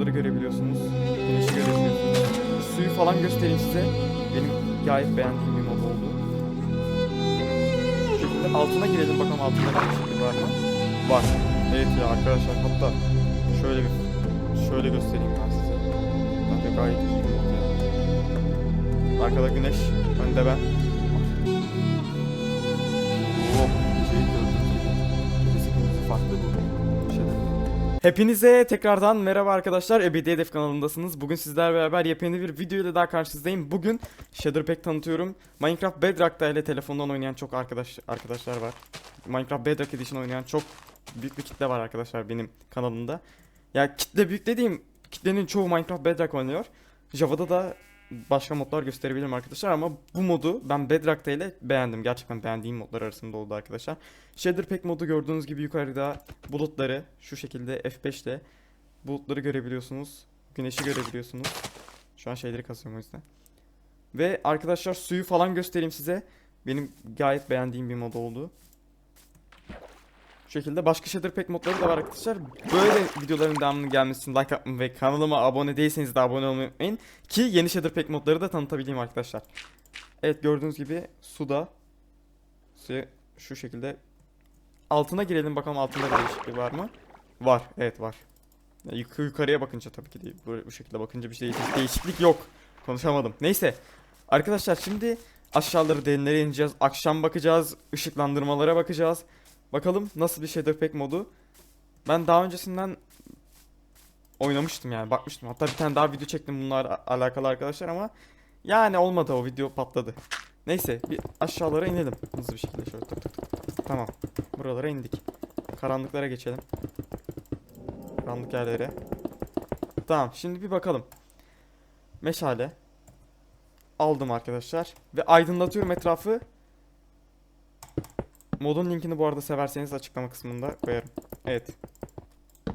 bulutları görebiliyorsunuz. Güneşi görebiliyorsunuz. Suyu falan göstereyim size. Benim gayet beğendiğim bir mod oldu. Şöyle altına girelim bakalım altında bir şey var mı? Var. Evet ya arkadaşlar hatta şöyle bir şöyle göstereyim ben size. Bence gayet iyi bir mod ya. Arkada güneş, önde ben. Hepinize tekrardan merhaba arkadaşlar. Hedef kanalındasınız. Bugün sizlerle beraber yepyeni bir video ile daha karşınızdayım. Bugün Shadowpack tanıtıyorum. Minecraft Bedrock'ta ile telefondan oynayan çok arkadaş arkadaşlar var. Minecraft Bedrock Edition oynayan çok büyük bir kitle var arkadaşlar benim kanalımda. Ya kitle büyük dediğim kitlenin çoğu Minecraft Bedrock oynuyor. Java'da da başka modlar gösterebilirim arkadaşlar ama bu modu ben Bedrock'ta ile beğendim. Gerçekten beğendiğim modlar arasında oldu arkadaşlar. Shader Pack modu gördüğünüz gibi yukarıda bulutları şu şekilde F5 ile bulutları görebiliyorsunuz. Güneşi görebiliyorsunuz. Şu an şeyleri kasıyorum o yüzden. Ve arkadaşlar suyu falan göstereyim size. Benim gayet beğendiğim bir mod oldu. Şu şekilde başka Shader Pack modları da var arkadaşlar. Böyle videoların devamının gelmesini like atmayı ve kanalıma abone değilseniz de abone olmayı unutmayın. Ki yeni Shader Pack modları da tanıtabileyim arkadaşlar. Evet gördüğünüz gibi suda suya şu şekilde altına girelim bakalım altında bir değişiklik var mı? Var. Evet var. Yuk yukarıya bakınca tabii ki değil. Böyle bu şekilde bakınca bir şey değişiklik yok. Konuşamadım. Neyse. Arkadaşlar şimdi aşağıları derinlere ineceğiz. Akşam bakacağız. ışıklandırmalara bakacağız. Bakalım nasıl bir Shader Pack modu. Ben daha öncesinden oynamıştım yani bakmıştım. Hatta bir tane daha video çektim bunlar alakalı arkadaşlar ama yani olmadı o video patladı. Neyse bir aşağılara inelim hızlı bir şekilde şöyle tık tık tık. Tamam. Buralara indik. Karanlıklara geçelim. Karanlık yerlere. Tamam şimdi bir bakalım. Meşale. Aldım arkadaşlar. Ve aydınlatıyorum etrafı. Modun linkini bu arada severseniz açıklama kısmında koyarım. Evet.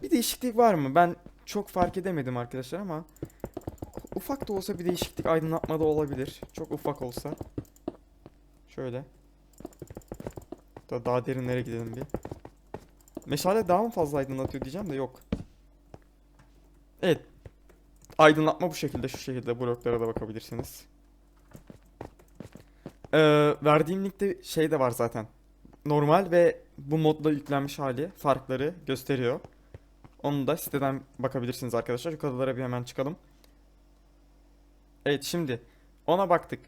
Bir değişiklik var mı? Ben çok fark edemedim arkadaşlar ama ufak da olsa bir değişiklik aydınlatmada olabilir. Çok ufak olsa. Şöyle. Da daha derinlere gidelim bir. Meşale daha mı fazla aydınlatıyor diyeceğim de yok. Evet. Aydınlatma bu şekilde şu şekilde bloklara da bakabilirsiniz. Ee, verdiğim linkte şey de var zaten. Normal ve bu modla yüklenmiş hali farkları gösteriyor. Onu da siteden bakabilirsiniz arkadaşlar. Yukarılara bir hemen çıkalım. Evet şimdi ona baktık.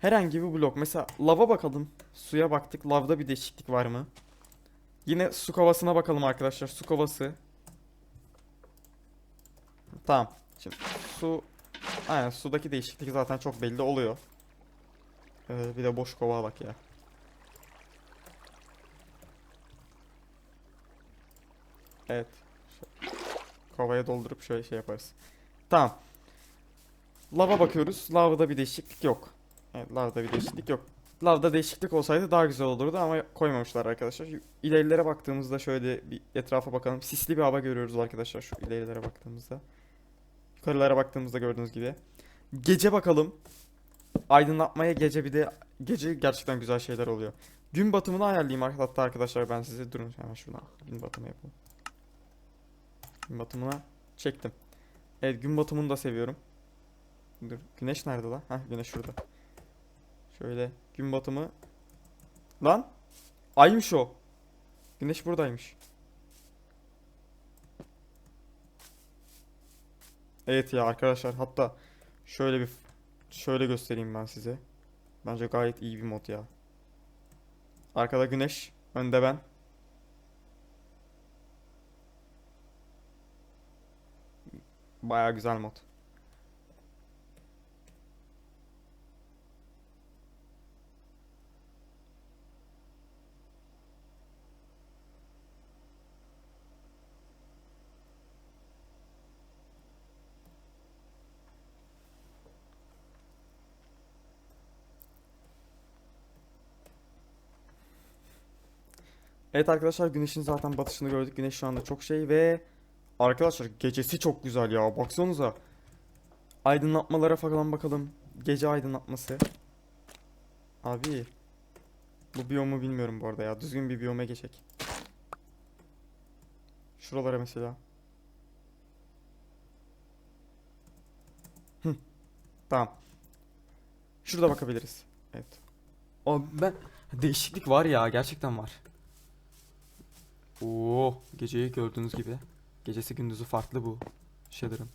Herhangi bir blok. Mesela lava bakalım. Suya baktık. Lavda bir değişiklik var mı? Yine su kovasına bakalım arkadaşlar. Su kovası. Tamam. Şimdi su Aynen sudaki değişiklik zaten çok belli oluyor. Ee, bir de boş kova bak ya. Evet. Kovaya doldurup şöyle şey yaparız. Tamam. Lava bakıyoruz. Lavada bir değişiklik yok. Evet, lavda bir değişiklik yok. Lavda değişiklik olsaydı daha güzel olurdu ama koymamışlar arkadaşlar. İlerilere baktığımızda şöyle bir etrafa bakalım. Sisli bir hava görüyoruz arkadaşlar şu ilerilere baktığımızda. Yukarılara baktığımızda gördüğünüz gibi. Gece bakalım. Aydınlatmaya gece bir de gece gerçekten güzel şeyler oluyor. Gün batımını ayarlayayım hatta arkadaşlar ben size durun hemen şuradan gün batımı yapalım. Gün batımına çektim. Evet gün batımını da seviyorum. Dur güneş nerede lan? Heh güneş şurada. Şöyle gün batımı. Lan aymış o. Güneş buradaymış. Evet ya arkadaşlar hatta şöyle bir şöyle göstereyim ben size. Bence gayet iyi bir mod ya. Arkada güneş, önde ben. Baya güzel mod. Evet arkadaşlar güneşin zaten batışını gördük. Güneş şu anda çok şey ve arkadaşlar gecesi çok güzel ya. Baksanıza. Aydınlatmalara falan bakalım. Gece aydınlatması. Abi. Bu biyomu bilmiyorum bu arada ya. Düzgün bir biyoma geçek. Şuralara mesela. Hı. Tamam. Şurada bakabiliriz. Evet. O ben değişiklik var ya gerçekten var. Oo, geceyi gördüğünüz gibi. Gecesi gündüzü farklı bu shader'ın.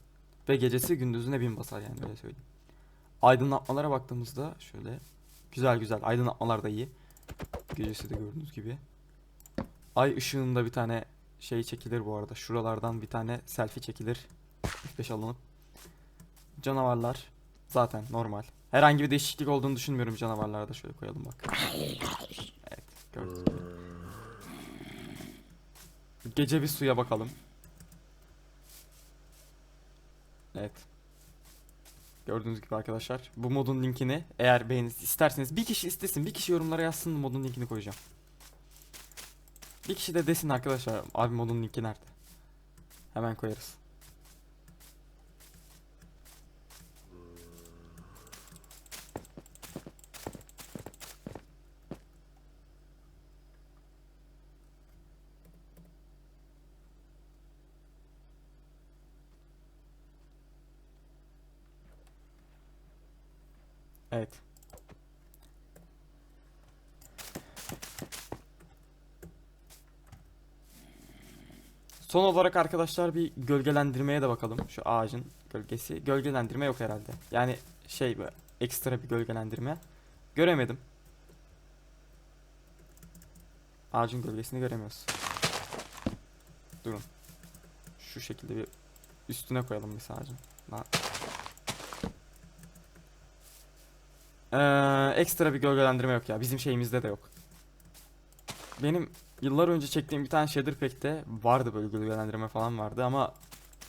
Ve gecesi gündüzüne bin basar yani öyle söyleyeyim. Aydınlatmalara baktığımızda şöyle güzel güzel aydınlatmalar da iyi. Gecesi de gördüğünüz gibi. Ay ışığında bir tane şey çekilir bu arada. Şuralardan bir tane selfie çekilir. F5 alınıp. Canavarlar zaten normal. Herhangi bir değişiklik olduğunu düşünmüyorum canavarlarda. Şöyle koyalım bak. Evet gördüğünüz gibi. Gece bir suya bakalım. Evet. Gördüğünüz gibi arkadaşlar. Bu modun linkini eğer beğeniniz isterseniz bir kişi istesin bir kişi yorumlara yazsın modun linkini koyacağım. Bir kişi de desin arkadaşlar abi modun linki nerede? Hemen koyarız. Evet. Son olarak arkadaşlar bir gölgelendirmeye de bakalım. Şu ağacın gölgesi. Gölgelendirme yok herhalde. Yani şey böyle ekstra bir gölgelendirme. Göremedim. Ağacın gölgesini göremiyoruz. Durun. Şu şekilde bir üstüne koyalım biz ağacın. Ee, ekstra bir gölgelendirme yok ya. Bizim şeyimizde de yok. Benim yıllar önce çektiğim bir tane shader pack'te vardı böyle gölgelendirme falan vardı ama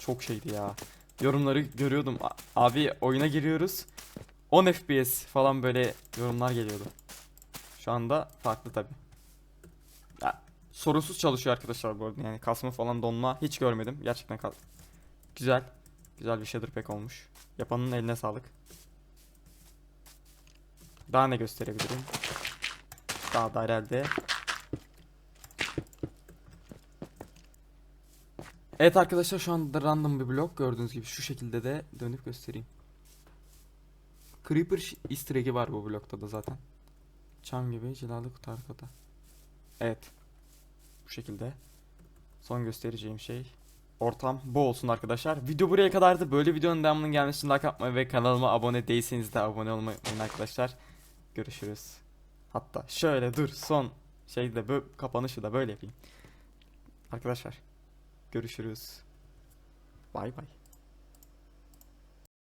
çok şeydi ya. Yorumları görüyordum. Abi oyuna giriyoruz. 10 FPS falan böyle yorumlar geliyordu. Şu anda farklı tabi. Ya, sorunsuz çalışıyor arkadaşlar bu arada. Yani kasma falan donma hiç görmedim. Gerçekten güzel. Güzel bir shader pack olmuş. Yapanın eline sağlık. Daha ne gösterebilirim? Daha da herhalde. Evet arkadaşlar şu anda random bir blok gördüğünüz gibi şu şekilde de dönüp göstereyim. Creeper easter egg'i var bu blokta da zaten. Çam gibi cilalı kutu arkada. Evet. Bu şekilde. Son göstereceğim şey. Ortam bu olsun arkadaşlar. Video buraya kadardı. Böyle videonun devamının gelmesi için like atmayı ve kanalıma abone değilseniz de abone olmayı unutmayın arkadaşlar. Görüşürüz. Hatta şöyle dur son şeyde böyle kapanışı da böyle yapayım. Arkadaşlar görüşürüz. Bay bay.